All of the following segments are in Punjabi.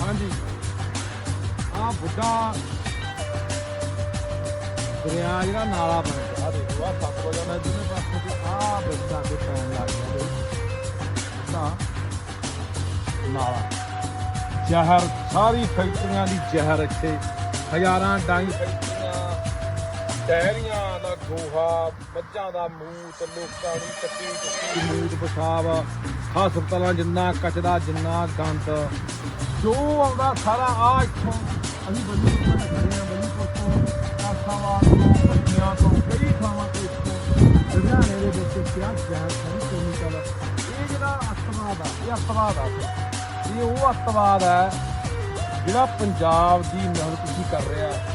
ਹਾਂਜੀ। ਆ ਬੁੱਢਾ ਦਰਿਆ ਜਿਹੜਾ ਨਾਲਾ ਬਣ ਗਿਆ। ਦੇਖੋ ਆ ਸੱਤ ਵਜੇ ਨਾਲ ਜਿਹਨੇ ਪਾਸੇ ਤੇ ਆ ਬੱਚਾ ਦੇ ਪੈਣ ਲੱਗ ਗਿਆ ਤਾਂ ਨਾਲਾ। ਜ਼ਹਿਰ, ਸਾਰੀ ਫੈਕਟਰੀਆਂ ਦੀ ਜ਼ਹਿਰ ਇੱਥੇ। ਹਜ਼ਾਰਾਂ ਡਾਈ ਫੈਕਟਰੀਆਂ, ਡੈਰੀਆਂ। ਗੋਹਾ, ਮੱਝਾਂ ਦਾ ਮੂਤ, ਲੋਕਾਂ ਦੀ ਕੱਟੀ ਕੁੱਟੀ ਮੂਤ ਪਿਸ਼ਾਬ ਹਸਪਤਾਲਾਂ ਜਿੰਨਾ, ਕਚਰਾ ਜਿੰਨਾ, ਗੰਦ। ਜੋ ਆਉਂਦਾ ਸਾਰਾ, ਆ ਇੱਥੋਂ ਅਸੀਂ ਬਲੀ ਤੋਂ ਖੜੇ ਆ ਤੋਂ ਕਾਸਾਵਾ ਤੋਂ ਬੱਜੀਆਂ ਤੋਂ, ਕਈ ਥਾਵਾਂ 'ਤੇ ਇੱਥੋਂ ਲੁਧਿਆਣੇ ਦੇ ਵਿੱਚ ਕਿਹਾ ਜ਼ਹਿਰ ਸਾਰੀ ਕੈਮੀਕਲ ਇਹ ਜਿਹੜਾ ਅਸਤਵਾਦ ਆ, ਇਹ ਅੱਤਵਾਦ ਆ। ਇਹ ਉਹ ਅੱਤਵਾਦ ਹੈ ਜਿਹੜਾ ਪੰਜਾਬ ਦੀ ਮਹਿਲਕੁਸ਼ੀ ਕਰ ਰਿਹਾ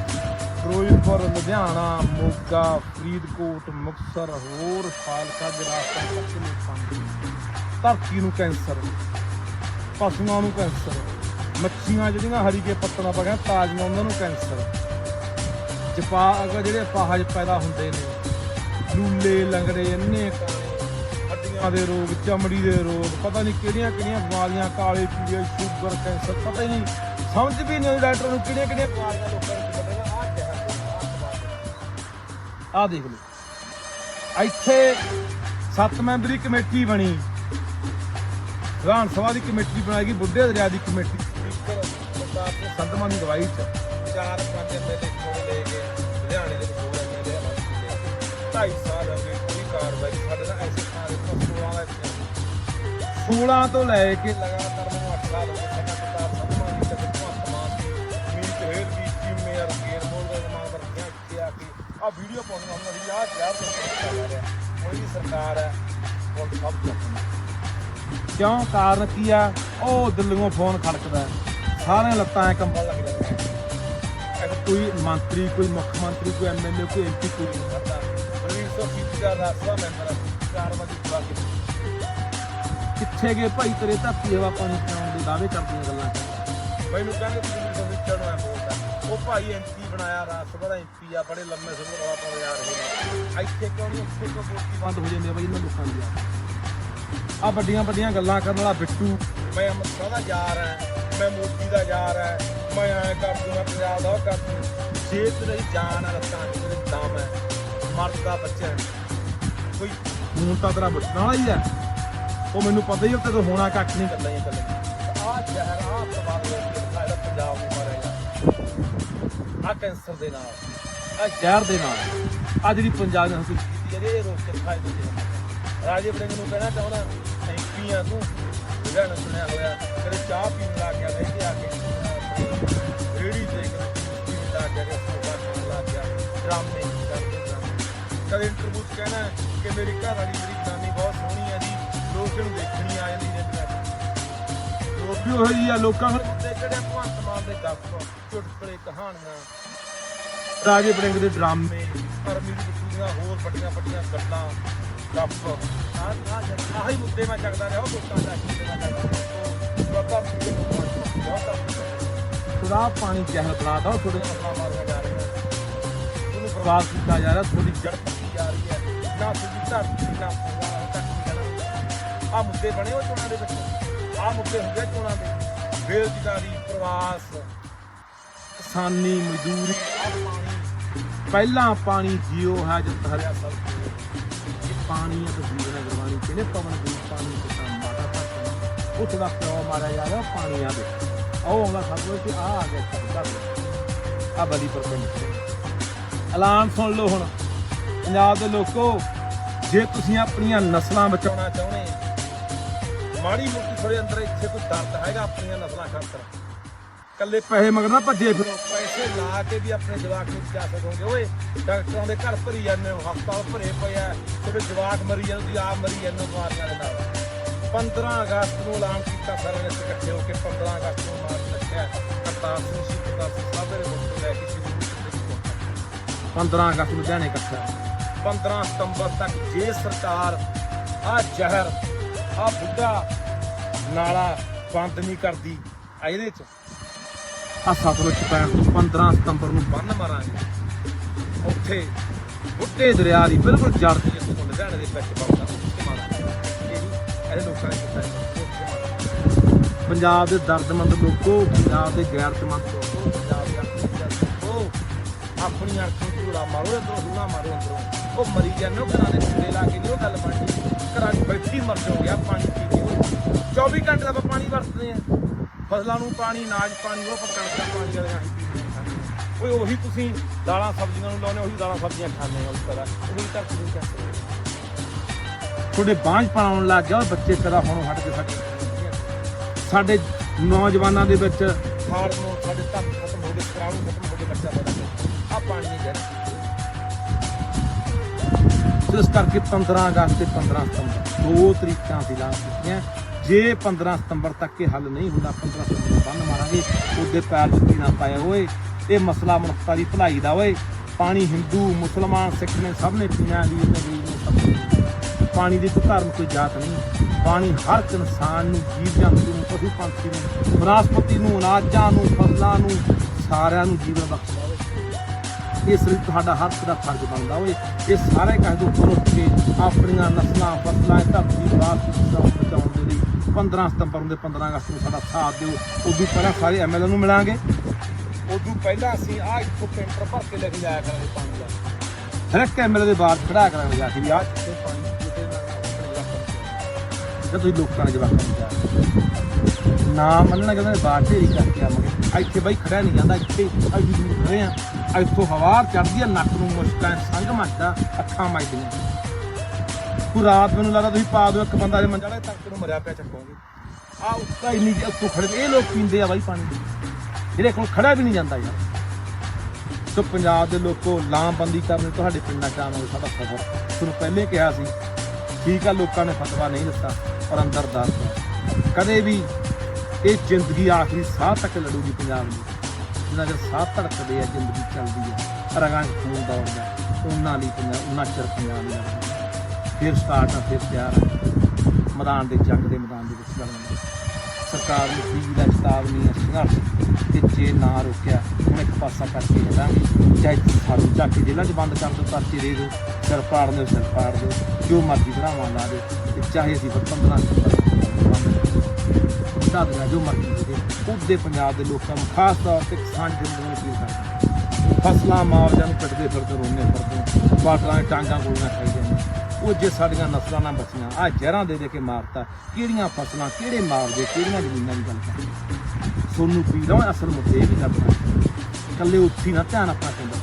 ਫਿਰੋਜ਼ਪੁਰ, ਲੁਧਿਆਣਾ, ਮੋਗਾ, ਫਰੀਦਕੋਟ, ਮੁਕਤਸਰ, ਹੋਰ ਫਾਲਕਾ ਦੇ ਤੱਕ ਨੂੰ ਪਾਉਂਦੀ ਧਰਤੀ ਨੂੰ ਕੈਂਸਰ, ਪਸ਼ੂਆਂ ਨੂੰ ਕੈਂਸਰ, ਮੱਛੀਆਂ ਜਿਹੜੀਆਂ ਹਰੀਕੇ ਪੱਤਣਾ ਆਪਾਂ ਕਹਿੰਦੇ ਤਾਜ਼ੀਆਂ ਉਹਨਾਂ ਨੂੰ ਕੈਂਸਰ। ਜਪਾ ਅਗਰ ਜਿਹੜੇ ਅਪਾਹਜ ਪੈਦਾ ਹੁੰਦੇ ਨੇ, ਲੂਲੇ, ਲੰਗੜੇ, ਇੰਨੇ ਹੱਡੀਆਂ ਦੇ ਰੋਗ, ਚਮੜੀ ਦੇ ਰੋਗ, ਪਤਾ ਨਹੀਂ ਕਿਹੜੀਆਂ ਕਿਹੜੀਆਂ ਬਿਮਾਰੀਆਂ, ਕਾਲੇ ਪੀਲੇ, ਸ਼ੂਗਰ, ਕੈਂਸਰ, ਪਤਾ ਹੀ ਨਹੀਂ, ਸਮਝ ਵੀ ਨਹੀਂ ਆਉਂਦੀ ਡਾਕਟਰ ਨੂੰ ਕਿਹੜੀਆਂ ਕਿਹੜੀਆਂ ਬਿਮਾਰੀਆਂ ਲੋਕਾਂ ਆ ਦੇਖ ਲਓ। ਇੱਥੇ ਸੱਤ ਮੈਂਬਰੀ ਕਮੇਟੀ ਬਣੀ। ਵਿਧਾਨ ਸਭਾ ਦੀ ਕਮੇਟੀ ਬਣਾਈ ਗਈ ਬੁੱਢੇ ਦਰਿਆ ਦੀ ਕਮੇਟੀ। ਸਪੀਕਰ ਸਰਦਾਰ ਸਿੰਘ ਸੰਧਵਾਂ ਦੀ ਦਵਾਈ ਚ। ਚਾਰ ਪੰਜ ਐਮਐਲਏ ਚੁਣ ਲਏ ਗਏ ਲੁਧਿਆਣੇ ਦੇ ਹੋਰ ਐਮਐਲਏ ਦੇ ਢਾਈ ਸਾਲ ਹੋ ਗਏ ਕੋਈ ਕਾਰਵਾਈ ਸਾਡੇ ਨਾਲ ਐਸੇ 16 ਦਾ ਇੱਥੇ। 16 ਤੋਂ ਲੈ ਕੇ ਲਗਾਤਾਰ ਮੈਨੂੰ 8 ਸਾਲ ਹੋ ਗਏ। ਆ ਵੀਡੀਓ ਪਾਉਣਾ ਹੁੰਦਾ ਵੀ ਆਹ ਯਾਰ ਤੋਂ ਚੱਲ ਰਿਹਾ। ਕੋਈ ਸਰਕਾਰ ਹੈ ਹੁਣ ਸਭ ਚੱਕਣਾ ਕਿਉਂ? ਕਾਰਨ ਕੀ ਆ? ਉਹ ਦਿੱਲੀੋਂ ਫੋਨ ਖੜਕਦਾ ਸਾਰੇ ਲੱਤਾਂ ਕੰਬਣ ਲੱਗ ਜਾਂਦੀਆਂ ਕੋਈ ਮੰਤਰੀ, ਕੋਈ ਮੁੱਖ ਮੰਤਰੀ, ਕੋਈ ਐਮਐਲਏ ਕੋਈ ਐਮਪੀ ਕੋਈ ਨਹੀਂ ਕਰਦਾ ਰਵੀਰ ਸਿੰਘ ਸੀਪੀ ਦਾ ਰਾਸਤਾ ਮੈਂਬਰ ਚਾਰ ਵਜੇ ਕੇ ਕਿੱਥੇ ਗਏ? ਭਾਈ ਤੇਰੇ ਧਰਤੀ ਹਵਾ ਪਾਣੀ ਪਿਆਉਣ ਦੇ ਦਾਅਵੇ ਕਰਦੀਆਂ ਗੱਲਾਂ। ਮੈਨੂੰ ਕਹਿੰਦੇ ਤੁਸੀਂ ਮੈਨੂੰ ਵਿੱਚਣ ਨੂੰ ਐ ਉਹ ਭਾਈ ਐਮਪੀ ਬਣਾਇਆ ਰਾਸ ਬੜਾ ਐਮਪੀ ਆ ਬੜੇ ਲੰਮੇ ਸਮੇਂ ਤੋਂ ਆਪਾਂ ਯਾਰ ਰਹੇ ਇੱਥੇ ਕਿਉਂ ਨਹੀਂ ਉੱਥੇ ਕਿਉਂ ਬੋਲਤੀ ਬੰਦ ਹੋ ਜਾਂਦੀ ਆ ਬਈ ਇਹਨਾਂ ਲੋਕਾਂ ਦੀ ਆ ਵੱਡੀਆਂ ਵੱਡੀਆਂ ਗੱਲਾਂ ਕਰਨ ਵਾਲਾ ਬਿੱਟੂ। ਮੈਂ ਅਮਰਸਾ ਦਾ ਯਾਰ ਐ ਮੈਂ ਮੋਦੀ ਦਾ ਯਾਰ ਐ ਮੈਂ ਐ ਕਰ ਦੂੰ ਮੈਂ ਪੰਜਾਬ ਦਾ ਉਹ ਕਰ ਦੂੰ ਜੇ ਤੇਰੀ ਜਾਨ ਆ ਰਸਤਾ ਤੇਰੇ ਦਮ ਐ ਮਰਦ ਦਾ ਬੱਚਾ ਹੈ। ਕੋਈ ਹੁਣ ਤਾਂ ਤੇਰਾ ਬਚਣਾ ਹੀ ਐ। ਉਹ ਮੈਨੂੰ ਪਤਾ ਹੀ ਉਹ ਤੇ ਹੋਣਾ ਕੱਖ ਨਹੀਂ ਗੱਲਾਂ ਹੀ ਚੱਲੇ ਆ। ਜ਼ਹਿਰ ਆ ਸਵਾਲ ਆ ਕੈਂਸਰ ਦੇ ਨਾਲ ਆ ਜ਼ਹਿਰ ਦੇ ਨਾਲ ਆ ਜਿਹੜੀ ਪੰਜਾਬ ਨੇ ਹਸੂਸ ਕੀਤੀ ਹੈ ਇਹ ਰੋਕ ਕੇ ਖਾਏ ਦੇ ਰਾਜੇ ਬੜਿੰਗ ਨੂੰ ਕਹਿਣਾ ਚਾਹੁੰਦਾ ਐਮਪੀ ਆ ਤੂੰ ਜਿਹੜਾ ਸੁਣਿਆ ਹੋਇਆ ਕਦੇ ਚਾਹ ਪੀਣ ਲੱਗ ਗਿਆ ਬਹਿ ਕੇ ਆ ਕੇ ਰੇੜੀ ਤੇ ਕਦੇ ਲੱਗ ਗਿਆ ਕਦੇ ਸੋਫਾ ਖਾਣ ਲੱਗ ਗਿਆ ਡਰਾਮੇ ਕਦੇ ਇੰਟਰਵਿਊ 'ਚ ਕਹਿਣਾ ਕਿ ਮੇਰੀ ਘਰ ਵਾਲੀ ਮੇਰੀ ਜਨਾਨੀ ਬਹੁਤ ਸੋਹਣੀ ਹੈ ਜੀ, ਲੋਕ ਇਹਨੂੰ ਦੇਖਣੀ ਆ ਜਾਂਦੀ ਨੇ ਵੀ ਆ ਲੋਕਾਂ ਨੂੰ। ਤੇ ਜਿਹੜੇ ਭਗਵੰਤ ਮਾਨ ਦੇ ਗੱਪ ਚੁਟਕਲੇ ਕਹਾਣੀਆਂ ਰਾਜੇ ਬੜਿੰਗ ਦੇ ਡਰਾਮੇ। ਪਰਮੀ ਦੀ ਕੁੜੀਆਂ ਹੋਰ ਵੱਡੀਆਂ ਵੱਡੀਆਂ ਗੱਲਾਂ ਗੱਪ ਆਹ ਮੁੱਦੇ ਮੈਂ ਚੱਕਦਾ ਰਿਹਾ ਉਹ ਲੋਕਾਂ ਦਾ ਰਿਹਾ। ਖੁਦਾ ਪਾਣੀ ਜ਼ਹਿਰ ਬਣਾਤਾ ਉਹ ਤੁਹਾਡੇ ਨਾਲ ਮਾਰੀਆਂ ਜਾ ਰਹੀਆਂ ਉਹਨੂੰ ਬਰਬਾਦ ਕੀਤਾ ਜਾ ਰਿਹਾ ਤੁਹਾਡੀ ਜੜ ਪੱਟੀ ਜਾ ਰਹੀ ਹੈ। ਨਾ ਤੁਹਾਡੀ ਧਰਤੀ ਨਾ ਆ ਮੁੱਦੇ ਬਣੇ ਉਹ ਚੋਣਾਂ ਦੇ ਵਿੱਚ। ਆ ਮੁੱਦੇ ਹੁੰਦੇ ਚੋਣਾਂ ਦੇ। ਬੇਰੁਜ਼ਗਾਰੀ, ਪ੍ਰਵਾਸ, ਕਿਸਾਨੀ, ਮਜ਼ਦੂਰੀ, ਪਹਿਲਾਂ ਪਾਣੀ ਜੀਓ ਹੈ ਜਦ ਹਰਿਆ ਸਭ ਇਹ ਪਾਣੀ ਹੈ ਤਾਂ ਹੈ ਗੁਰਬਾਣੀ ਕਹਿੰਦੇ ਪਵਨ ਦੀ ਪਾਣੀ ਤੇ ਮਾਤਾ ਤੱਕ ਉਹ ਥੋੜਾ ਪਿਓ ਮਾਰਿਆ ਜਾ ਰਿਹਾ ਪਾਣੀ ਆ ਦੇ ਉਹ ਆਉਂਦਾ ਸਭ ਤੇ ਆ ਆ ਗਿਆ ਘਰ ਆ ਬਲੀ ਪਰ ਐਲਾਨ ਸੁਣ ਲਓ ਹੁਣ। ਪੰਜਾਬ ਦੇ ਲੋਕੋ, ਜੇ ਤੁਸੀਂ ਆਪਣੀਆਂ ਨਸਲਾਂ ਬਚਾਉਣਾ ਚਾਹੁੰਦੇ ਮਾੜੀ ਮੋਟੀ ਥੋੜੇ ਅੰਦਰ ਇੱਥੇ ਕੋਈ ਦਰਦ ਹੈਗਾ ਆਪਣੀਆਂ ਨਸਲਾਂ ਖਾਤਰ। ਕੱਲੇ ਪੈਸੇ ਮਗਰ ਭੱਜੇ ਫਿਰੋ। ਪੈਸੇ ਲਾ ਕੇ ਵੀ ਆਪਣੇ ਜਵਾਕ ਨੂੰ ਬਚਾ ਸਕੋਗੇ। ਓਏ, ਡਾਕਟਰਾਂ ਦੇ ਘਰ ਭਰੀ ਜਾਂਦੇ ਹੋ, ਹਸਪਤਾਲ ਭਰੇ ਪਏ ਆ। ਤੁਹਾਡੇ ਜਵਾਕ ਮਰੀ ਜਾਂਦੇ, ਤੁਸੀਂ ਆਪ ਮਰੀ ਜਾਂਦੇ ਹੋ ਬਿਮਾਰੀਆਂ ਦੇ ਨਾਲ। 15 ਅਗਸਤ ਨੂੰ ਐਲਾਨ ਕੀਤਾ ਸਾਰਿਆਂ ਨੇ ਇਕੱਠੇ ਹੋ ਕੇ 15 ਅਗਸਤ ਨੂੰ ਮਾਰਚ ਰੱਖਿਆ। ਕਰਤਾਰ ਸਿੰਘ ਸ਼ਹੀਦ ਦਾ ਸਾਬਰੇ ਮੁਕਤ ਲੈ ਕੇ ਸ਼੍ਰੀ 15 ਅਗਸਤ ਨੂੰ ਲੁਧਿਆਣੇ ਇਕੱਠਾ। 15 ਸਤੰਬਰ ਤੱਕ ਜੇ ਸਰਕਾਰ ਆ ਜ਼ਹਿਰ ਆ ਬੁੱਢਾ ਨਾਲਾ ਬੰਦ ਨਹੀਂ ਕਰਦੀ। ਆ ਇਹਦੇ ਚ। ਆ ਸਤਲੁਜ ਚ ਪੈਣ ਤੋਂ 15 ਸਤੰਬਰ ਨੂੰ ਬੰਨ ਮਾਰਾਂਗੇ। ਉੱਥੇ ਬੁੱਢੇ ਦਰਿਆ ਦੀ ਬਿਲਕੁਲ ਜੜ ਤੇ ਜਿੱਥੇ ਲੁਧਿਆਣੇ ਦੇ ਵਿੱਚ ਪਾਉਂਦਾ ਇਹਦੇ ਲੋਕਾਂ ਨੇ ਪੰਜਾਬ ਦੇ ਦਰਦਮੰਦ ਲੋਕੋ, ਪੰਜਾਬ ਦੇ ਗੈਰਤਮੰਦ ਲੋਕੋ, ਪੰਜਾਬ ਦੇ ਅਰਥ ਆਪਣੀ ਅੱਖਾਂ ਨੂੰ ਧੂੜਾ ਮਾਰੋ, ਇਧਰੋਂ ਧੂੜਾ ਮਾਰੋ ਅੰਦਰੋਂ ਉਹ ਮਰੀ ਜਾਂਦੇ ਹੋ ਘਰਾਂ ਦੇ ਕੁੰਡੇ ਲਾ ਕੇ ਨਹੀਂ ਉਹ ਗੱਲ ਬਣਦੀ ਘਰਾਂ 'ਚ ਬੈਠੀ ਮਰ ਜਾਓਗੇ ਆ ਪਾਣੀ ਪੀ ਕੇ। ਉਹ 24 ਘੰਟੇ ਦਾ ਪਾਣੀ ਵਰਤਦੇ ਆ ਫਸਲਾਂ ਨੂੰ ਪਾਣੀ ਅਨਾਜ ਪਾਣੀ ਉਹ ਆਪਾਂ ਕਣਕਾਂ ਪਾਣੀ ਵਾਲੇ ਆਹੀ ਓਏ ਉਹੀ ਤੁਸੀਂ ਦਾਲਾਂ ਸਬਜ਼ੀਆਂ ਨੂੰ ਲਾਉਨੇ ਉਹੀ ਦਾਲਾਂ ਸਬਜ਼ੀਆਂ ਖਾਂਦੇ ਹੋ ਉਸ ਤਰ੍ਹਾਂ ਉਹੀ ਤਾਂ ਤੁਸੀਂ ਕਰਦੇ ਤੁਹਾਡੇ ਬਾਂਝ ਪਾਉਣ ਲੱਗ ਗਿਆ ਬੱਚੇ ਕਦਾ ਹੁਣ ਹਟ ਕੇ ਸਾਡੇ। ਸਾਡੇ ਨੌਜਵਾਨਾਂ ਦੇ ਵਿੱਚ ਹਾਰਮੋਨ ਸਾਡੇ ਤੱਕ ਖਤਮ ਹੋ ਗਏ ਸਰਾਵ ਖਤਮ ਹੋ ਗਏ ਬੱਚਾ ਪੈਦਾ ਆ ਪਾਣੀ ਨਹੀਂ ਇਸ ਕਰਕੇ 15 ਅਗਸਤ ਤੇ 15 ਸਤੰਬਰ ਦੋ ਤਰੀਕਾਂ ਸੀ ਲਾ ਦਿੱਤੀਆਂ। ਜੇ 15 ਸਤੰਬਰ ਤੱਕ ਇਹ ਹੱਲ ਨਹੀਂ ਹੁੰਦਾ 15 ਸਤੰਬਰ ਬੰਨ ਮਾਰਾਂਗੇ, ਉਹਦੇ ਪੈਰ ਜੁੱਤੀ ਨਾ ਪਾਏ ਓਏ ਇਹ ਮਸਲਾ ਮਨੁੱਖਤਾ ਦੀ ਭਲਾਈ ਦਾ ਓਏ ਪਾਣੀ ਹਿੰਦੂ, ਮੁਸਲਮਾਨ, ਸਿੱਖ ਨੇ ਸਭ ਨੇ ਪੀਣਾ ਵੀ ਨੇ ਗਰੀਬ ਨੇ ਸਭ ਪਾਣੀ। ਦੀ ਕੋਈ ਧਰਮ, ਕੋਈ ਜਾਤ ਨਹੀਂ। ਪਾਣੀ ਹਰ ਇੱਕ ਇਨਸਾਨ ਨੂੰ, ਜੀਵ ਜੰਤੂ ਨੂੰ, ਪਸ਼ੂ ਪੰਛੀ ਨੂੰ ਬਨਸਪਤੀ ਨੂੰ, ਅਨਾਜਾਂ ਨੂੰ, ਫਸਲਾਂ ਨੂੰ, ਸਾਰਿਆਂ ਨੂੰ ਜੀਵਨ ਬਖਸ਼ਦਾ। ਇਸ ਲਈ ਤੁਹਾਡਾ ਹਰ ਇੱਕ ਦਾ ਫਰਜ਼ ਬਣਦਾ ਓਏ। ਇਹ ਸਾਰੇ ਕਹੇ ਤੋਂ ਉੱਪਰ ਉੱਠ ਕੇ ਆਪਣੀਆਂ ਨਸਲਾਂ, ਫਸਲਾਂ ਧਰਤੀ ਵਿਰਾਸਤ ਬਚਾਉਣ ਦੇ ਲਈ 15 ਸਤੰਬਰ ਨੂੰ ਤੇ 15 ਅਗਸਤ ਨੂੰ ਸਾਡਾ ਸਾਥ ਦਿਓ। ਉਦੋਂ ਪਹਿਲਾਂ ਸਾਰੇ ਐਮਐਲਏ ਨੂੰ ਮਿਲਾਂਗੇ। ਉਦੋਂ ਪਹਿਲਾਂ ਅਸੀਂ ਆ ਇੱਥੋਂ ਕੈਂਟਰ ਭਰ ਕੇ ਲੈ ਕੇ ਜਾਇਆ ਕਰਾਂਗੇ ਪਾਣੀ ਦਾ। ਹਰ ਇੱਕ ਐਮਐਲਏ ਦੇ ਬਾਹਰ ਖੜਾ ਕਰਾਂਗੇ ਜਾ ਕੇ ਵੀ ਆਹ ਪਾਣੀ ਕਿਤੇ ਨਾ ਤੁਸੀਂ ਲੋਕਾਂ ਨੇ ਜਵਾਬ ਨਾ ਮੰਨਣਾ ਕਹਿੰਦੇ ਬਾਹਰ ਢੇਰੀ ਕਰਕੇ ਆਵਾਂਗੇ। ਇੱਥੇ ਬਾਈ ਖੜਿਆ ਨਹੀਂ ਜਾਂਦਾ, ਇੱਥੇ ਅਸੀਂ ਦੂਰ ਖੜੇ ਆ ਇੱਥੋਂ ਹਵਾ ਚੜਦੀ ਆ, ਨੱਕ ਨੂੰ ਮੁਸ਼ਕਾਂ ਸੰਗ ਮੱਚਦਾ ਅੱਖਾਂ ਮੱਜਦੀਆਂ ਕੋਈ ਰਾਤ ਮੈਨੂੰ ਲੱਗਦਾ ਤੁਸੀਂ ਪਾ ਦਿਓ, ਇੱਕ ਬੰਦਾ ਜੇ ਮੰਜਾ ਲੈ ਤੱਕ ਨੂੰ ਮਰਿਆ ਪਿਆ ਚੱਕੋਗੇ। ਆ ਉੱਤਾ ਇੰਨੀ ਜਿਹੀ ਉੱਤੋਂ ਖੜੇ ਇਹ ਲੋਕ ਪੀਂਦੇ ਆ ਬਾਈ ਪਾਣੀ ਜਿਹੜੇ ਕੋਲ ਖੜਾ ਵੀ ਨਹੀਂ ਜਾਂਦਾ ਯਾਰ ਸੋ ਪੰਜਾਬ ਦੇ ਲੋਕੋ, ਲਾਮਬੰਦੀ ਕਰਨ ਤੁਹਾਡੇ ਪਿੰਡਾਂ ਚ ਆਵਾਂਗੇ ਸਾਡਾ ਸਫਰ। ਤੁਹਾਨੂੰ ਪਹਿਲੇ ਕਿਹਾ ਸੀ, ਠੀਕ ਆ, ਲੋਕਾਂ ਨੇ ਫਤਵਾ ਨਹੀਂ ਦਿੱਤਾ, ਪਰ ਅੰਦਰ ਦੱਸ ਕਦੇ ਵੀ ਇਹ ਜ਼ਿੰਦਗੀ ਆਖਰੀ ਸਾਹ ਤੱਕ ਲੜੂਗੀ ਪੰਜਾਬ ਦੀ। ਜਿੰਨਾ ਚਿਰ ਸਾਹ ਧੜਕਦੇ ਆ, ਜ਼ਿੰਦਗੀ ਚੱਲਦੀ ਆ, ਰਗਾਂ 'ਚ ਖੂਨ ਦੌੜਦਾ, ਉਹਨਾਂ ਲਈ ਪੰਜਾਬ ਉਹਨਾਂ ਚਿਰ ਪੰਜਾਬ ਦੀ ਫਿਰ ਸਟਾਰਟ ਆ, ਫਿਰ ਤਿਆਰ ਆ। ਮੈਦਾਨ ਦੇ ਜੰਗ ਦੇ ਮੈਦਾਨ ਦੇ ਵਿੱਚ ਲੜਨ ਸਰਕਾਰ ਨੂੰ ਫੀਲ ਦਾ ਚੇਤਾਵਨੀ ਹੈ ਸੰਘਰਸ਼ ਤੇ ਜੇ ਨਾ ਰੋਕਿਆ, ਹੁਣ ਇੱਕ ਪਾਸਾ ਕਰਕੇ ਹਟਾਂਗੇ ਚਾਹੇ ਸਾਨੂੰ ਚੱਕ ਕੇ ਜੇਲ੍ਹਾਂ 'ਚ ਬੰਦ ਕਰ ਦਿਓ, ਪਰਚੇ ਦੇ ਦਿਓ, ਸਿਰ ਪਾੜ ਦਿਓ, ਸਿਰ ਪਾੜ ਦਿਓ, ਜੋ ਮਰਜ਼ੀ ਬਣਾਵਾਂ ਲਾ ਦਿਓ, ਤੇ ਚਾਹੇ ਅਸੀਂ ਫਿਰ 15 ਬੰਦਾ ਦੇਣਾ ਜੋ ਮਰਜ਼ੀ ਦੇ ਉਹਦੇ ਪੰਜਾਬ ਦੇ ਲੋਕਾਂ ਨੂੰ ਖਾਸ ਤੌਰ ਤੇ ਕਿਸਾਨ ਜੁੰਡ ਨੂੰ ਅਪੀਲ ਕਰਦਾ ਫਸਲਾਂ ਮਾਰਦਿਆਂ ਨੂੰ ਕੱਟਦੇ ਫਿਰਦੇ ਰੋਣੇ ਫਿਰਦੇ ਬਾਟਲਾਂ ਟਾਂਗਾਂ ਗੋਲੀਆਂ ਖਾਈ ਜਾਂਦੇ ਉਹ ਜੇ ਸਾਡੀਆਂ ਨਸਲਾਂ ਨਾਲ ਬਚੀਆਂ ਆ ਜ਼ਹਿਰਾਂ ਦੇ ਦੇ ਕੇ ਮਾਰਤਾ, ਕਿਹੜੀਆਂ ਫਸਲਾਂ, ਕਿਹੜੇ ਮਾਰਦੇ ਕਿਹੜੀਆਂ ਜ਼ਮੀਨਾਂ ਦੀ ਗੱਲ ਕਰਦੇ ਸੋਨੂੰ ਪੀ ਲਓ, ਅਸਲ ਮੁੱਦੇ ਇਹ ਵੀ ਲੱਭਣਾ ਇਕੱਲੇ ਉੱਥੀ ਨਾ ਧਿਆਨ ਆਪਣਾ ਕਹਿੰਦਾ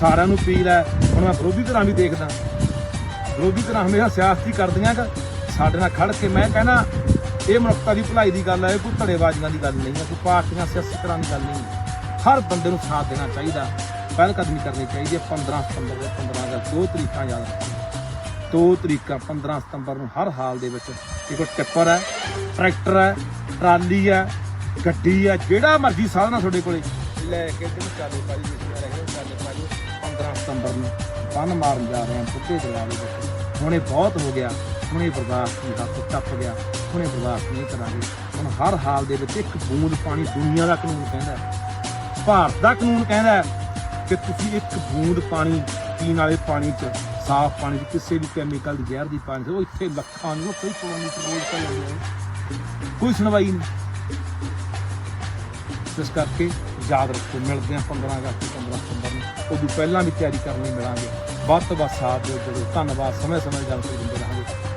ਸਾਰਿਆਂ ਨੂੰ ਪੀ ਹੈ, ਹੁਣ ਮੈਂ ਵਿਰੋਧੀ ਧਿਰਾਂ ਵੀ ਦੇਖਦਾ। ਵਿਰੋਧੀ ਧਿਰਾਂ ਹਮੇਸ਼ਾ ਸਿਆਸਤੀ ਕਰਦੀਆਂ ਕਿ ਸਾਡੇ ਨਾਲ ਖੜ ਕੇ ਮੈਂ ਕਹਿੰਦਾ ਇਹ ਮਨੁੱਖਤਾ ਦੀ ਭਲਾਈ ਦੀ ਗੱਲ ਹੈ ਇਹ ਕੋਈ ਧੜੇਬਾਜ਼ੀਆਂ ਦੀ ਗੱਲ ਨਹੀਂ ਹੈ ਕੋਈ ਪਾਰਟੀਆਂ ਸਿਆਸੀ ਤਰ੍ਹਾਂ ਦੀ ਗੱਲ ਨਹੀਂ ਹੈ। ਹਰ ਬੰਦੇ ਨੂੰ ਸਾਥ ਦੇਣਾ ਚਾਹੀਦਾ, ਪਹਿਲ ਕਦਮੀ ਕਰਨੀ ਚਾਹੀਦੀ ਹੈ 15 ਸਤੰਬਰ ਦੇ 15 ਅਗਸਤ, ਦੋ ਤਰੀਕਾਂ ਯਾਦ ਰੱਖੋ ਦੋ ਤਰੀਕਾਂ 15 ਸਤੰਬਰ ਨੂੰ ਹਰ ਹਾਲ ਦੇ ਵਿੱਚ ਇੱਕ ਟਿੱਪਰ ਹੈ ਟਰੈਕਟਰ ਹੈ ਟਰਾਲੀ ਹੈ ਗੱਡੀ ਹੈ ਜਿਹੜਾ ਮਰਜ਼ੀ ਸਾਧਨ ਤੁਹਾਡੇ ਕੋਲੇ। ਲੈ ਕੇ ਤੇ ਚਾਲੇ ਪਾਈ ਜਿਸ ਤਰ੍ਹਾਂ ਰਹੇ ਚਾਲੇ ਪਾਈ 15 ਸਤੰਬਰ ਨੂੰ ਬੰਨ ਮਾਰਨ ਜਾ ਰਹੇ ਹਾਂ, ਬੁੱਢੇ ਦਰਿਆ ਦੇ ਵਿੱਚ। ਹੁਣ ਇਹ ਬਹੁਤ ਹੋ ਗਿਆ। ਹੁਣੇ ਬਰਦਾਸ਼ਤ ਨਹੀਂ, ਹੱਥ ਟੱਪ ਗਿਆ, ਹੁਣੇ ਬਰਦਾਸ਼ਤ ਨਹੀਂ ਕਰਾਂਗੇ। ਹੁਣ ਹਰ ਹਾਲ ਦੇ ਵਿੱਚ ਇੱਕ ਬੂੰਦ ਪਾਣੀ ਦੁਨੀਆ ਦਾ ਕਾਨੂੰਨ ਕਹਿੰਦਾ ਭਾਰਤ ਦਾ ਕਾਨੂੰਨ ਕਹਿੰਦਾ ਕਿ ਤੁਸੀਂ ਇੱਕ ਬੂੰਦ ਪਾਣੀ ਪੀਣ ਵਾਲੇ ਪਾਣੀ 'ਚ, ਸਾਫ਼ ਪਾਣੀ 'ਚ, ਕਿਸੇ ਵੀ ਕੈਮੀਕਲ ਦੀ ਜ਼ਹਿਰ ਦੀ ਪਾਣੀ 'ਚ, ਉਹ ਇੱਥੇ ਲੱਖਾਂ ਨੂੰ ਕੋਈ ਕਿਲੋਮੀਟਰ ਰੋਜ਼ ਪੈ ਜਾਂਦੇ ਕੋਈ ਸੁਣਵਾਈ ਨਹੀਂ। ਇਸ ਕਰਕੇ ਯਾਦ ਰੱਖੋ, ਮਿਲਦੇ ਆ 15 ਅਗਸਤ 15 ਸਤੰਬਰ ਨੂੰ। ਉਦੋਂ ਪਹਿਲਾਂ ਵੀ ਤਿਆਰੀ ਕਰਨ ਲਈ ਮਿਲਾਂਗੇ। ਵੱਧ ਤੋਂ ਵੱਧ ਸਾਥ ਦਿਓ ਜਦੋਂ ਧੰਨਵਾਦ। ਸਮੇਂ ਸਮੇਂ ਗੱਲ ਤੇ